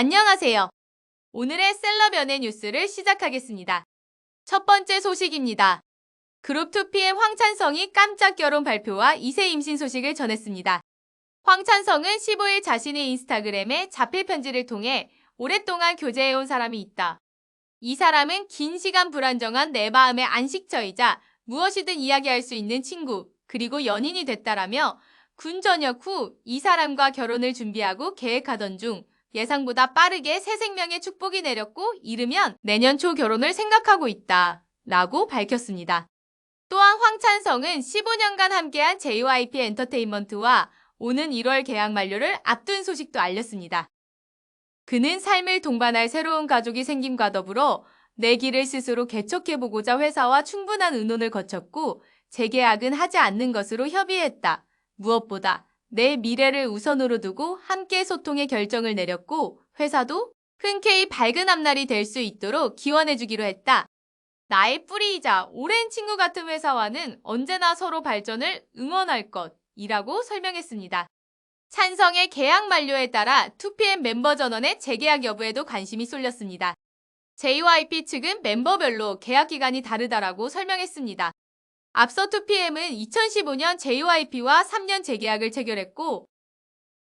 안녕하세요. 오늘의 셀럽 연예 뉴스를 시작하겠습니다. 첫 번째 소식입니다. 그룹 2PM 황찬성이 깜짝 결혼 발표와 2세 임신 소식을 전했습니다. 황찬성은 15일 자신의 인스타그램에 자필 편지를 통해 오랫동안 교제해온 사람이 있다. 이 사람은 긴 시간 불안정한 내 마음의 안식처이자 무엇이든 이야기할 수 있는 친구, 그리고 연인이 됐다라며 군 전역 후 이 사람과 결혼을 준비하고 계획하던 중 예상보다 빠르게 새 생명의 축복이 내렸고 이르면 내년 초 결혼을 생각하고 있다. 라고 밝혔습니다. 또한 황찬성은 15년간 함께한 JYP 엔터테인먼트와 오는 1월 계약 만료를 앞둔 소식도 알렸습니다. 그는 삶을 동반할 새로운 가족이 생김과 더불어 내 길을 스스로 개척해보고자 회사와 충분한 의논을 거쳤고 재계약은 하지 않는 것으로 협의했다. 무엇보다 내 미래를 우선으로 두고 함께 소통의 결정을 내렸고 회사도 흔쾌히 밝은 앞날이 될 수 있도록 기원해주기로 했다. 나의 뿌리이자 오랜 친구 같은 회사와는 언제나 서로 발전을 응원할 것이라고 설명했습니다. 찬성의 계약 만료에 따라 2PM 멤버 전원의 재계약 여부에도 관심이 쏠렸습니다. JYP 측은 멤버별로 계약 기간이 다르다라고 설명했습니다. 앞서 2PM은 2015년 JYP와 3년 재계약을 체결했고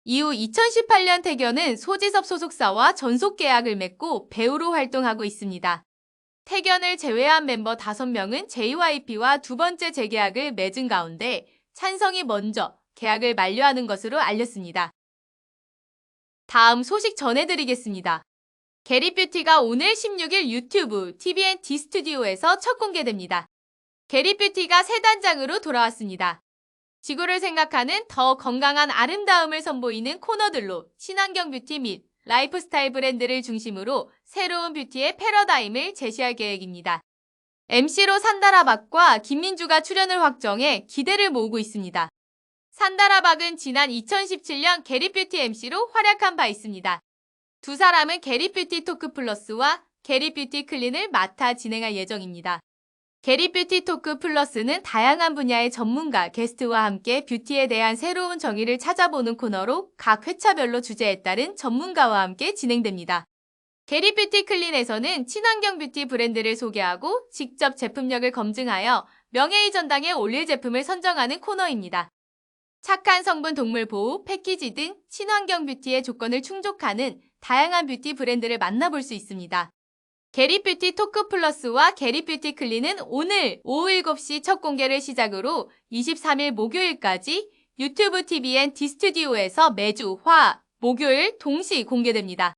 이후 2018년 태견은 소지섭 소속사와 전속 계약을 맺고 배우로 활동하고 있습니다. 태견을 제외한 멤버 5명은 JYP와 두 번째 재계약을 맺은 가운데 찬성이 먼저 계약을 만료하는 것으로 알렸습니다. 다음 소식 전해드리겠습니다. 게리 뷰티가 오늘 16일 유튜브 TVN D 스튜디오에서 첫 공개됩니다. 게리뷰티가 새 단장으로 돌아왔습니다. 지구를 생각하는 더 건강한 아름다움을 선보이는 코너들로 친환경 뷰티 및 라이프스타일 브랜드를 중심으로 새로운 뷰티의 패러다임을 제시할 계획입니다. MC로 산다라박과 김민주가 출연을 확정해 기대를 모으고 있습니다. 산다라박은 지난 2017년 게리뷰티 MC로 활약한 바 있습니다. 두 사람은 게리뷰티 토크 플러스와 게리뷰티 클린을 맡아 진행할 예정입니다. 게리 뷰티 토크 플러스는 다양한 분야의 전문가, 게스트와 함께 뷰티에 대한 새로운 정의를 찾아보는 코너로 각 회차별로 주제에 따른 전문가와 함께 진행됩니다. 게리 뷰티 클린에서는 친환경 뷰티 브랜드를 소개하고 직접 제품력을 검증하여 명예의 전당에 올릴 제품을 선정하는 코너입니다. 착한 성분 동물 보호, 패키지 등 친환경 뷰티의 조건을 충족하는 다양한 뷰티 브랜드를 만나볼 수 있습니다. 게리 뷰티 토크 플러스와 게리 뷰티 클린은 오늘 오후 7시 첫 공개를 시작으로 23일 목요일까지 유튜브 TVN 디스튜디오에서 매주 화, 목요일 동시 공개됩니다.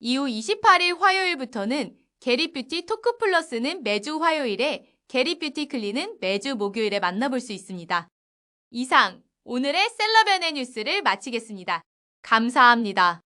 이후 28일 화요일부터는 게리 뷰티 토크 플러스는 매주 화요일에 게리 뷰티 클린은 매주 목요일에 만나볼 수 있습니다. 이상 오늘의 셀럽연의 뉴스를 마치겠습니다. 감사합니다.